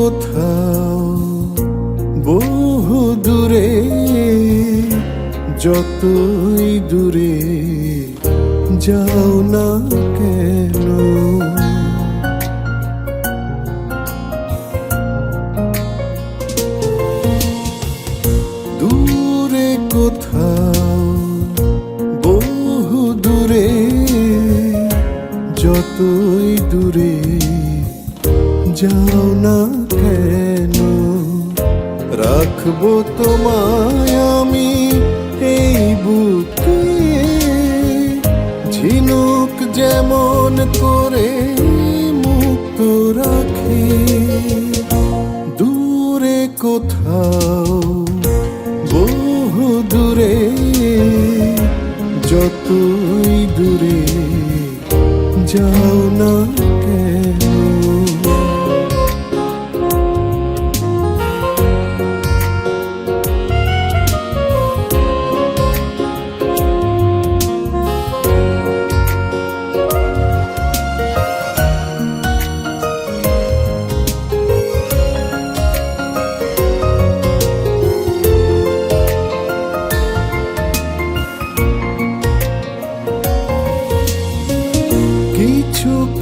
কোথাও বহু দূরে, যতই দূরে যাও না কেন? দূরে কোথাও বহু দূরে, যতই দূরে যাও না কেন রাখব তোমায় আমি এই বুকে। ঝিনুক যেমন করে মুক্ত রাখি, দূরে কোথাও, বহু দূরে, যতই দূরে যাও না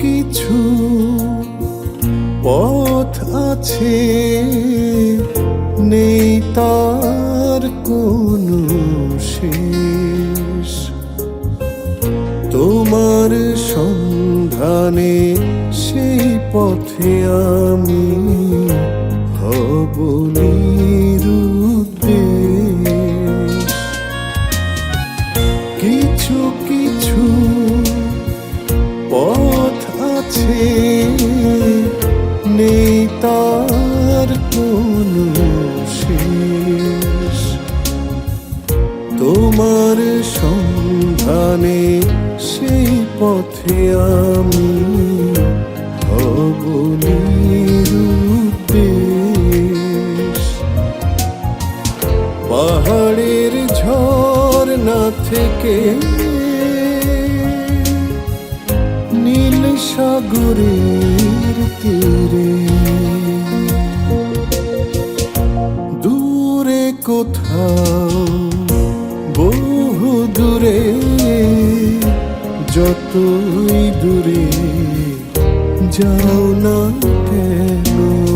কিছু পথ আছে নেই তার কোনো শেষ। তোমার সন্ধানে সেই পথে আমি আছে নেই তার কোনো শেষ তোমার সন্ধানে সেই পথে আমি হব নিরুদ্দেশ পাহাড়ের ঝর্ণা থেকে সাগরের তীরে। দূরে কোথাও বহু দূরে যতই দূরে যাও না কেন।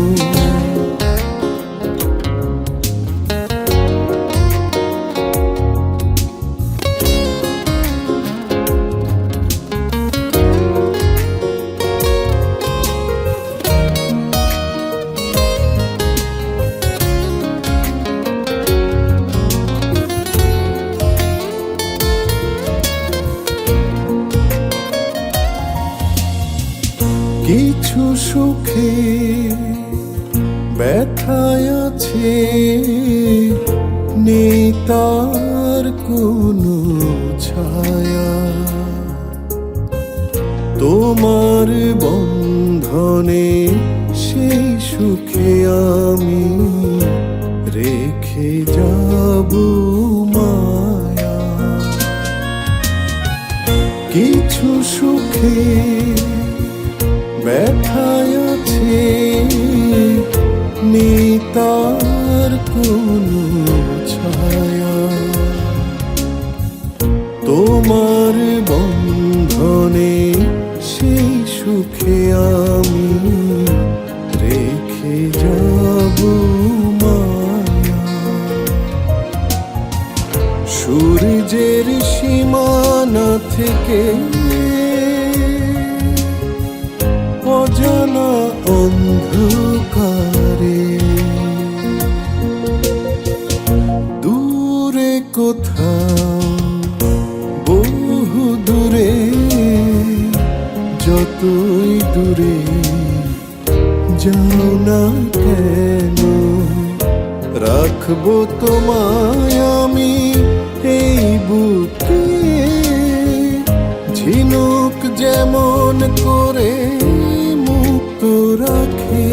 কিছু সুখে ব্যথায় আছে নেই তার কোনো ছায়া। তোমার বন্ধনে সেই সুখে আমি রেখে যাব মায়া। কিছু সুখে ব্যথায় আছে নেই তার কোনো ছায়া। তোমার বন্ধনে সেই সুখে আমি রেখে যাব সূর্যের সীমানা থেকে অন্ধকারে। দূরে কোথাও, বহু দূরে, যতই দূরে যাও না কেন, রাখব তোমায় আমি এই বুকে। ঝিনুক যেমন করে রাখে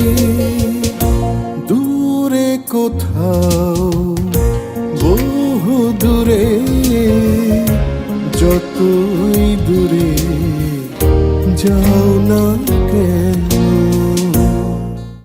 দূরে কোথাও বহু দূরে যতই দূরে যাও।